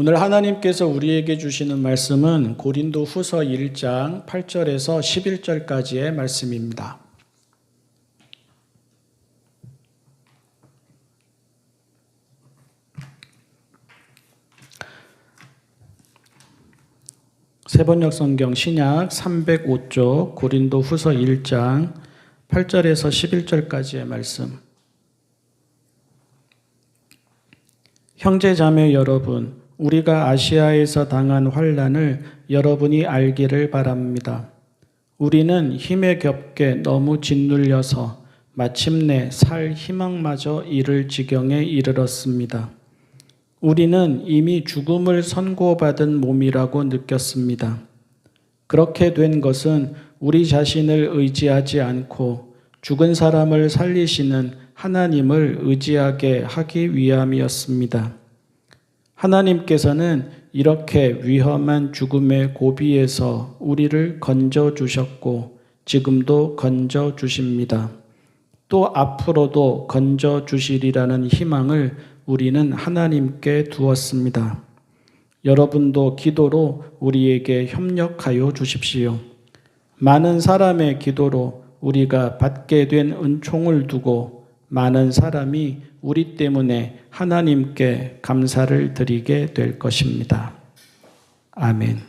오늘 하나님께서 우리에게 주시는 말씀은 고린도 후서 1장 8절에서 11절까지의 말씀입니다. 세번역 성경 신약 305쪽 고린도 후서 1장 8절에서 11절까지의 말씀. 형제 자매 여러분, 우리가 아시아에서 당한 환란을 여러분이 알기를 바랍니다. 우리는 힘에 겹게 너무 짓눌려서 마침내 살 희망마저 잃을 지경에 이르렀습니다. 우리는 이미 죽음을 선고받은 몸이라고 느꼈습니다. 그렇게 된 것은 우리 자신을 의지하지 않고 죽은 사람을 살리시는 하나님을 의지하게 하기 위함이었습니다. 하나님께서는 이렇게 위험한 죽음의 고비에서 우리를 건져 주셨고 지금도 건져 주십니다. 또 앞으로도 건져 주시리라는 희망을 우리는 하나님께 두었습니다. 여러분도 기도로 우리에게 협력하여 주십시오. 많은 사람의 기도로 우리가 받게 된 은총을 두고 많은 사람이 우리 때문에 하나님께 감사를 드리게 될 것입니다. 아멘.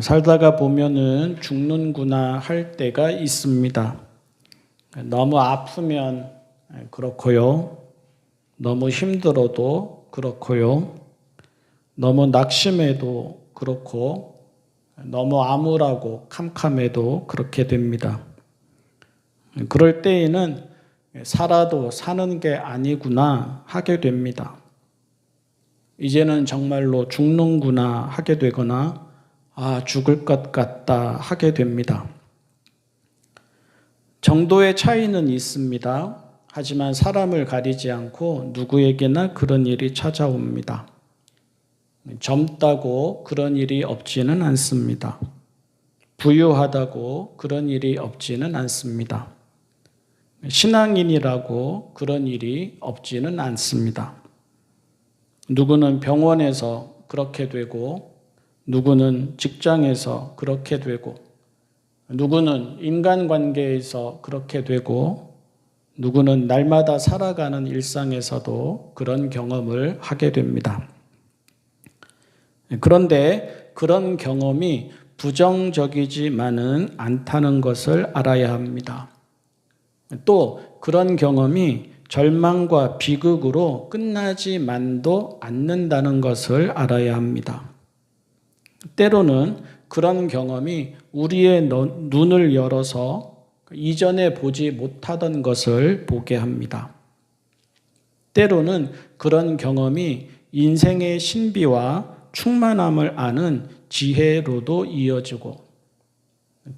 살다가 보면은 죽는구나 할 때가 있습니다. 너무 아프면 그렇고요. 너무 힘들어도 그렇고요. 너무 낙심해도 그렇고, 너무 암울하고 캄캄해도 그렇게 됩니다. 그럴 때에는 살아도 사는 게 아니구나 하게 됩니다. 이제는 정말로 죽는구나 하게 되거나, 아, 죽을 것 같다 하게 됩니다. 정도의 차이는 있습니다. 하지만 사람을 가리지 않고 누구에게나 그런 일이 찾아옵니다. 젊다고 그런 일이 없지는 않습니다. 부유하다고 그런 일이 없지는 않습니다. 신앙인이라고 그런 일이 없지는 않습니다. 누구는 병원에서 그렇게 되고, 누구는 직장에서 그렇게 되고, 누구는 인간관계에서 그렇게 되고, 누구는 날마다 살아가는 일상에서도 그런 경험을 하게 됩니다. 그런데 그런 경험이 부정적이지만은 않다는 것을 알아야 합니다. 또 그런 경험이 절망과 비극으로 끝나지만도 않는다는 것을 알아야 합니다. 때로는 그런 경험이 우리의 눈을 열어서 이전에 보지 못하던 것을 보게 합니다. 때로는 그런 경험이 인생의 신비와 충만함을 아는 지혜로도 이어지고,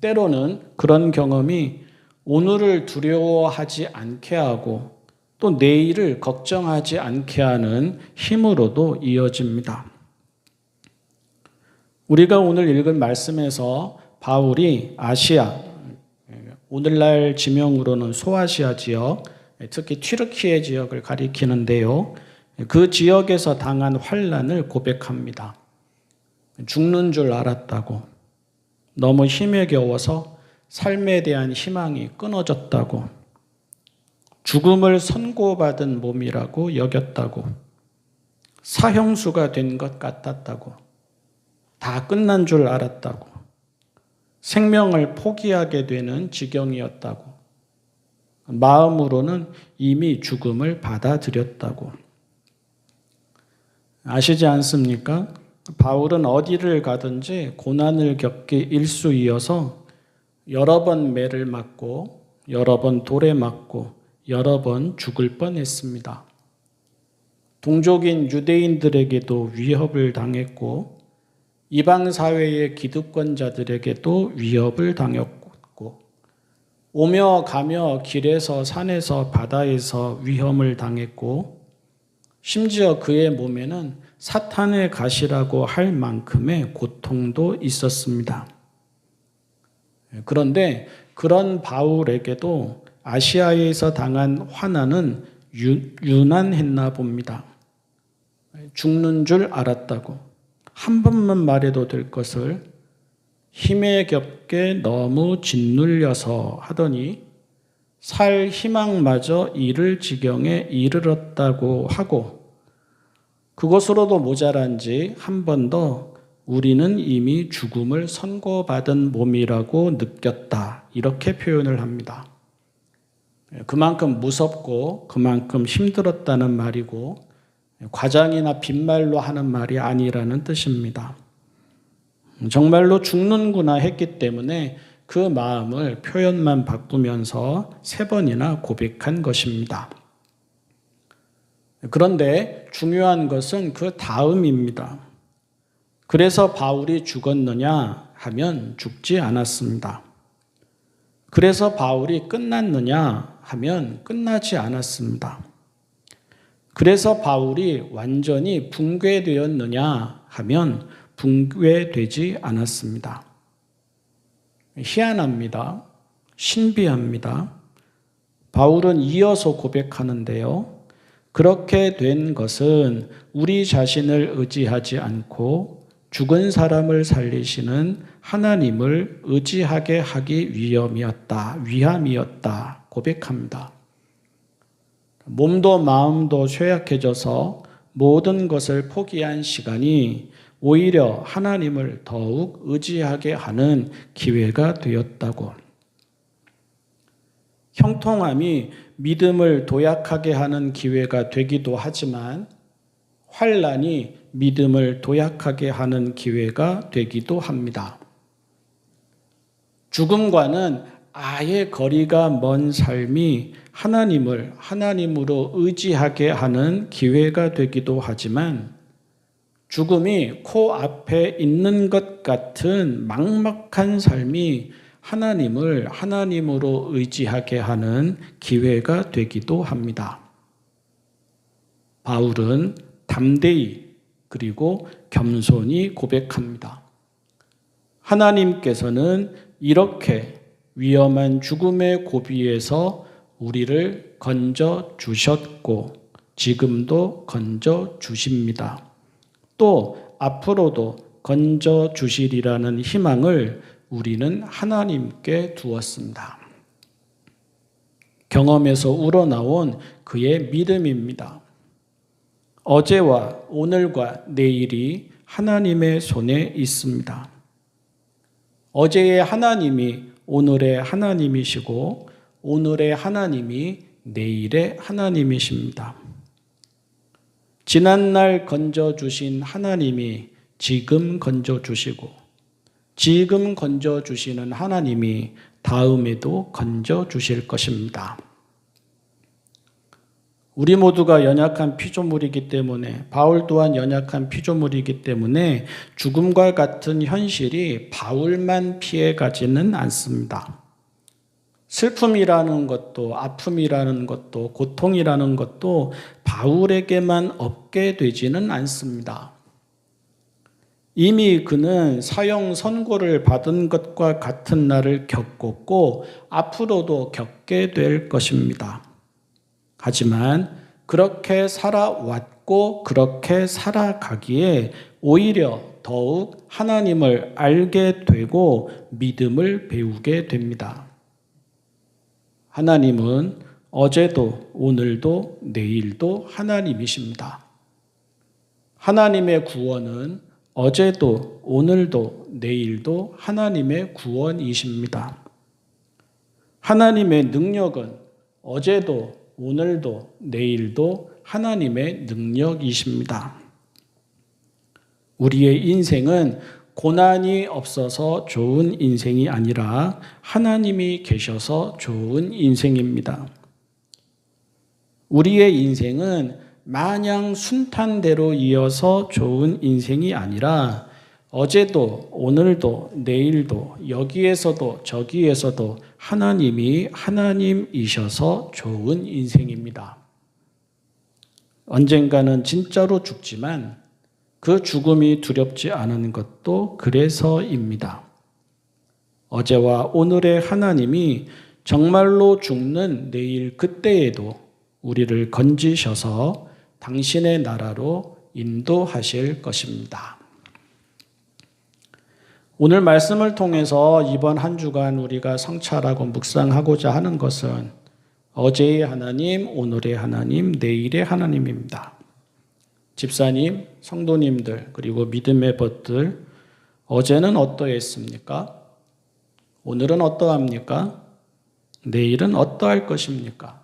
때로는 그런 경험이 오늘을 두려워하지 않게 하고 또 내일을 걱정하지 않게 하는 힘으로도 이어집니다. 우리가 오늘 읽은 말씀에서 바울이 아시아, 오늘날 지명으로는 소아시아 지역, 특히 튀르키예 지역을 가리키는데요. 그 지역에서 당한 환란을 고백합니다. 죽는 줄 알았다고. 너무 힘에 겨워서 삶에 대한 희망이 끊어졌다고. 죽음을 선고받은 몸이라고 여겼다고. 사형수가 된 것 같았다고. 다 끝난 줄 알았다고. 생명을 포기하게 되는 지경이었다고. 마음으로는 이미 죽음을 받아들였다고. 아시지 않습니까? 바울은 어디를 가든지 고난을 겪기 일수이어서 여러 번 매를 맞고 여러 번 돌에 맞고 여러 번 죽을 뻔했습니다. 동족인 유대인들에게도 위협을 당했고 이방 사회의 기득권자들에게도 위협을 당했고 오며 가며 길에서 산에서 바다에서 위험을 당했고 심지어 그의 몸에는 사탄의 가시라고 할 만큼의 고통도 있었습니다. 그런데 그런 바울에게도 아시아에서 당한 환난은 유난했나 봅니다. 죽는 줄 알았다고 한 번만 말해도 될 것을 힘에 겹게 너무 짓눌려서 하더니 살 희망마저 이를 지경에 이르렀다고 하고 그것으로도 모자란지 한 번 더 우리는 이미 죽음을 선고받은 몸이라고 느꼈다. 이렇게 표현을 합니다. 그만큼 무섭고 그만큼 힘들었다는 말이고 과장이나 빈말로 하는 말이 아니라는 뜻입니다. 정말로 죽는구나 했기 때문에 그 마음을 표현만 바꾸면서 세 번이나 고백한 것입니다. 그런데 중요한 것은 그 다음입니다. 그래서 바울이 죽었느냐 하면 죽지 않았습니다. 그래서 바울이 끝났느냐 하면 끝나지 않았습니다. 그래서 바울이 완전히 붕괴되었느냐 하면 붕괴되지 않았습니다. 희한합니다. 신비합니다. 바울은 이어서 고백하는데요. 그렇게 된 것은 우리 자신을 의지하지 않고 죽은 사람을 살리시는 하나님을 의지하게 하기 위함이었다. 위함이었다. 고백합니다. 몸도 마음도 쇠약해져서 모든 것을 포기한 시간이 오히려 하나님을 더욱 의지하게 하는 기회가 되었다고. 형통함이 믿음을 도약하게 하는 기회가 되기도 하지만 환란이 믿음을 도약하게 하는 기회가 되기도 합니다. 죽음과는 아예 거리가 먼 삶이 하나님을 하나님으로 의지하게 하는 기회가 되기도 하지만 죽음이 코앞에 있는 것 같은 막막한 삶이 하나님을 하나님으로 의지하게 하는 기회가 되기도 합니다. 바울은 담대히 그리고 겸손히 고백합니다. 하나님께서는 이렇게 위험한 죽음의 고비에서 우리를 건져 주셨고 지금도 건져 주십니다. 또 앞으로도 건져 주시리라는 희망을 우리는 하나님께 두었습니다. 경험에서 우러나온 그의 믿음입니다. 어제와 오늘과 내일이 하나님의 손에 있습니다. 어제의 하나님이 오늘의 하나님이시고 오늘의 하나님이 내일의 하나님이십니다. 지난날 건져주신 하나님이 지금 건져주시고, 지금 건져주시는 하나님이 다음에도 건져주실 것입니다. 우리 모두가 연약한 피조물이기 때문에, 바울 또한 연약한 피조물이기 때문에 죽음과 같은 현실이 바울만 피해 가지는 않습니다. 슬픔이라는 것도 아픔이라는 것도 고통이라는 것도 바울에게만 없게 되지는 않습니다. 이미 그는 사형 선고를 받은 것과 같은 날을 겪었고 앞으로도 겪게 될 것입니다. 하지만 그렇게 살아왔고 그렇게 살아가기에 오히려 더욱 하나님을 알게 되고 믿음을 배우게 됩니다. 하나님은 어제도 오늘도 내일도 하나님이십니다. 하나님의 구원은 어제도 오늘도 내일도 하나님의 구원이십니다. 하나님의 능력은 어제도 오늘도 내일도 하나님의 능력이십니다. 우리의 인생은 고난이 없어서 좋은 인생이 아니라 하나님이 계셔서 좋은 인생입니다. 우리의 인생은 마냥 순탄대로 이어서 좋은 인생이 아니라 어제도 오늘도 내일도 여기에서도 저기에서도 하나님이 하나님이셔서 좋은 인생입니다. 언젠가는 진짜로 죽지만 그 죽음이 두렵지 않은 것도 그래서입니다. 어제와 오늘의 하나님이 정말로 죽는 내일 그때에도 우리를 건지셔서 당신의 나라로 인도하실 것입니다. 오늘 말씀을 통해서 이번 한 주간 우리가 성찰하고 묵상하고자 하는 것은 어제의 하나님, 오늘의 하나님, 내일의 하나님입니다. 집사님, 성도님들, 그리고 믿음의 벗들, 어제는 어떠했습니까? 오늘은 어떠합니까? 내일은 어떠할 것입니까?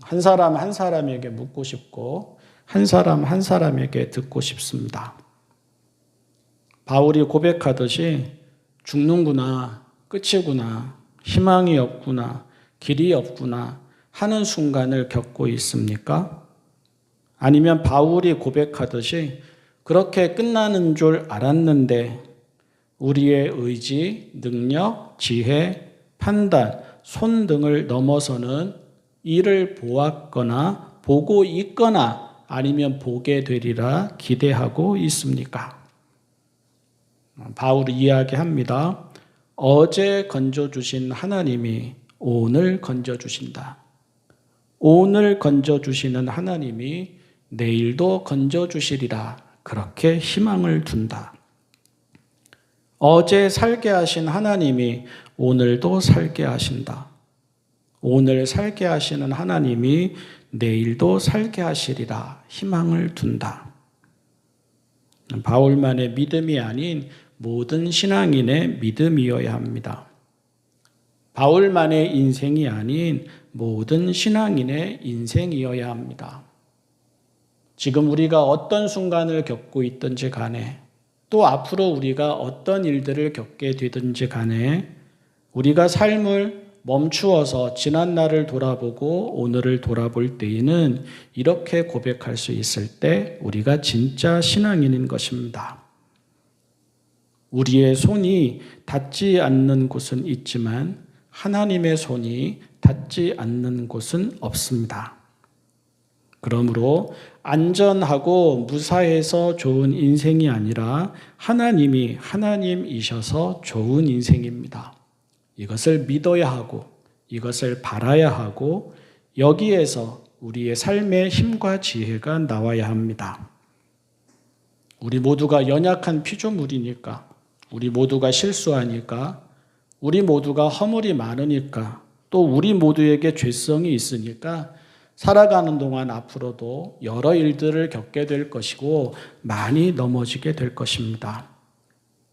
한 사람 한 사람에게 묻고 싶고, 한 사람 한 사람에게 듣고 싶습니다. 바울이 고백하듯이 죽는구나, 끝이구나, 희망이 없구나, 길이 없구나 하는 순간을 겪고 있습니까? 아니면 바울이 고백하듯이 그렇게 끝나는 줄 알았는데 우리의 의지, 능력, 지혜, 판단, 손 등을 넘어서는 이를 보았거나 보고 있거나 아니면 보게 되리라 기대하고 있습니까? 바울이 이야기합니다. 어제 건져 주신 하나님이 오늘 건져 주신다. 오늘 건져 주시는 하나님이 내일도 건져 주시리라. 그렇게 희망을 둔다. 어제 살게 하신 하나님이 오늘도 살게 하신다. 오늘 살게 하시는 하나님이 내일도 살게 하시리라. 희망을 둔다. 바울만의 믿음이 아닌 모든 신앙인의 믿음이어야 합니다. 바울만의 인생이 아닌 모든 신앙인의 인생이어야 합니다. 지금 우리가 어떤 순간을 겪고 있든지 간에 또 앞으로 우리가 어떤 일들을 겪게 되든지 간에 우리가 삶을 멈추어서 지난 날을 돌아보고 오늘을 돌아볼 때에는 이렇게 고백할 수 있을 때 우리가 진짜 신앙인인 것입니다. 우리의 손이 닿지 않는 곳은 있지만 하나님의 손이 닿지 않는 곳은 없습니다. 그러므로 안전하고 무사해서 좋은 인생이 아니라 하나님이 하나님이셔서 좋은 인생입니다. 이것을 믿어야 하고 이것을 바라야 하고 여기에서 우리의 삶의 힘과 지혜가 나와야 합니다. 우리 모두가 연약한 피조물이니까 우리 모두가 실수하니까 우리 모두가 허물이 많으니까 또 우리 모두에게 죄성이 있으니까 살아가는 동안 앞으로도 여러 일들을 겪게 될 것이고 많이 넘어지게 될 것입니다.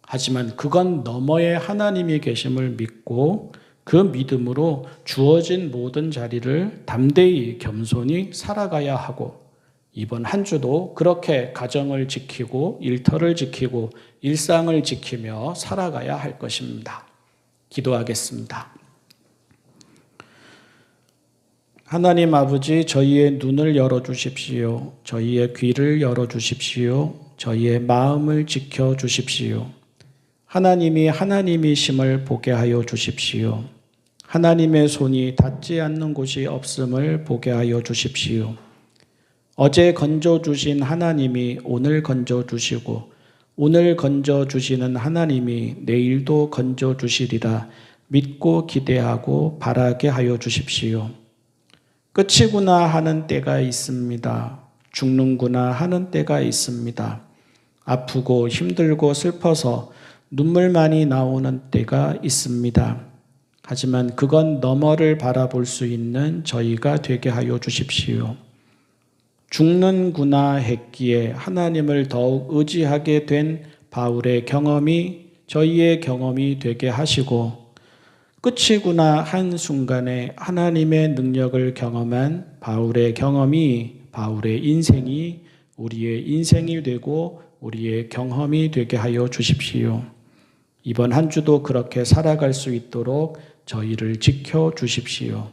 하지만 그건 너머의 하나님이 계심을 믿고 그 믿음으로 주어진 모든 자리를 담대히 겸손히 살아가야 하고 이번 한 주도 그렇게 가정을 지키고 일터를 지키고 일상을 지키며 살아가야 할 것입니다. 기도하겠습니다. 하나님 아버지, 저희의 눈을 열어 주십시오. 저희의 귀를 열어 주십시오. 저희의 마음을 지켜 주십시오. 하나님이 하나님이심을 보게 하여 주십시오. 하나님의 손이 닿지 않는 곳이 없음을 보게 하여 주십시오. 어제 건져 주신 하나님이 오늘 건져 주시고 오늘 건져 주시는 하나님이 내일도 건져 주시리라 믿고 기대하고 바라게 하여 주십시오. 끝이구나 하는 때가 있습니다. 죽는구나 하는 때가 있습니다. 아프고 힘들고 슬퍼서 눈물만이 나오는 때가 있습니다. 하지만 그건 너머를 바라볼 수 있는 저희가 되게 하여 주십시오. 죽는구나 했기에 하나님을 더욱 의지하게 된 바울의 경험이 저희의 경험이 되게 하시고 끝이구나 한 순간에 하나님의 능력을 경험한 바울의 경험이 바울의 인생이 우리의 인생이 되고 우리의 경험이 되게 하여 주십시오. 이번 한 주도 그렇게 살아갈 수 있도록 저희를 지켜 주십시오.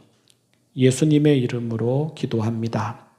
예수님의 이름으로 기도합니다.